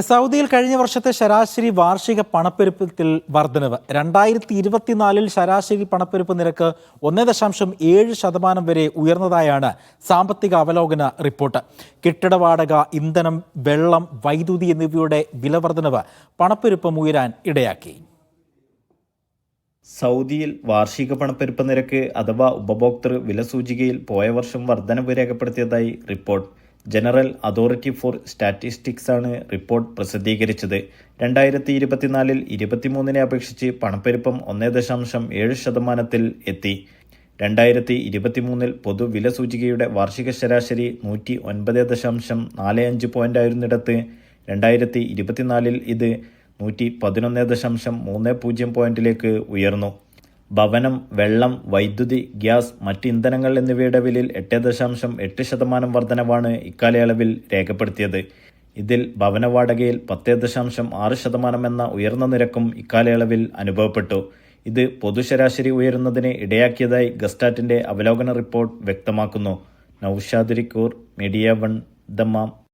സൗദിയിൽ കഴിഞ്ഞ വർഷത്തെ ശരാശരി വാർഷിക പണപ്പെരുപ്പത്തിൽ വർധനവ്. രണ്ടായിരത്തി ഇരുപത്തിനാലിൽ ശരാശരി പണപ്പെരുപ്പ് നിരക്ക് ഒന്നേ ദശാംശം ഏഴ് ശതമാനം വരെ ഉയർന്നതായാണ് സാമ്പത്തിക അവലോകന റിപ്പോർട്ട്. കെട്ടിട വാടക ഇന്ധനം വെള്ളം വൈദ്യുതി എന്നിവയുടെ വില വർധനവ് പണപ്പെരുപ്പം ഉയരാൻ ഇടയാക്കി. സൗദിയിൽ വാർഷിക പണപ്പെരുപ്പ നിരക്ക് അഥവാ ഉപഭോക്തൃ വില സൂചികയിൽ പോയ വർഷം വർധനവ് രേഖപ്പെടുത്തിയതായി report. General authority for statistics ആണ് റിപ്പോർട്ട് പ്രസിദ്ധീകരിച്ചത്. രണ്ടായിരത്തി ഇരുപത്തിനാലിൽ ഇരുപത്തിമൂന്നിനെ അപേക്ഷിച്ച് പണപ്പെരുപ്പം ഒന്നേ ദശാംശം ഏഴ് ശതമാനത്തിൽ എത്തി. രണ്ടായിരത്തി ഇരുപത്തിമൂന്നിൽ പൊതുവില സൂചികയുടെ വാർഷിക ശരാശരി നൂറ്റി ഒൻപത് ദശാംശം നാല് അഞ്ച് പോയിന്റ് ആയിരുന്നിടത്ത്. രണ്ടായിരത്തി ഇരുപത്തിനാലിൽ ഇത് നൂറ്റി പതിനൊന്ന് ദശാംശം മൂന്ന് പൂജ്യം പോയിന്റിലേക്ക് ഉയർന്നു. ഭവനം വെള്ളം വൈദ്യുതി ഗ്യാസ് മറ്റ് ഇന്ധനങ്ങൾ എന്നിവയുടെ വിലയിൽ എട്ട് ദശാംശം എട്ട് ശതമാനം വർധനവാണ് ഇക്കാലയളവിൽ രേഖപ്പെടുത്തിയത്. ഇതിൽ ഭവന വാടകയിൽ പത്ത് ദശാംശം ആറ് ശതമാനം എന്ന ഉയർന്ന നിരക്കും ഇക്കാലയളവിൽ അനുഭവപ്പെട്ടു. ഇത് പൊതുശരാശരി ഉയരുന്നതിന് ഇടയാക്കിയതായി ഗസ്റ്റാറ്റിന്റെ അവലോകന റിപ്പോർട്ട് വ്യക്തമാക്കുന്നു. നൌഷാദിരിക്കൂർ മീഡിയ വൺ ദമ്മാം.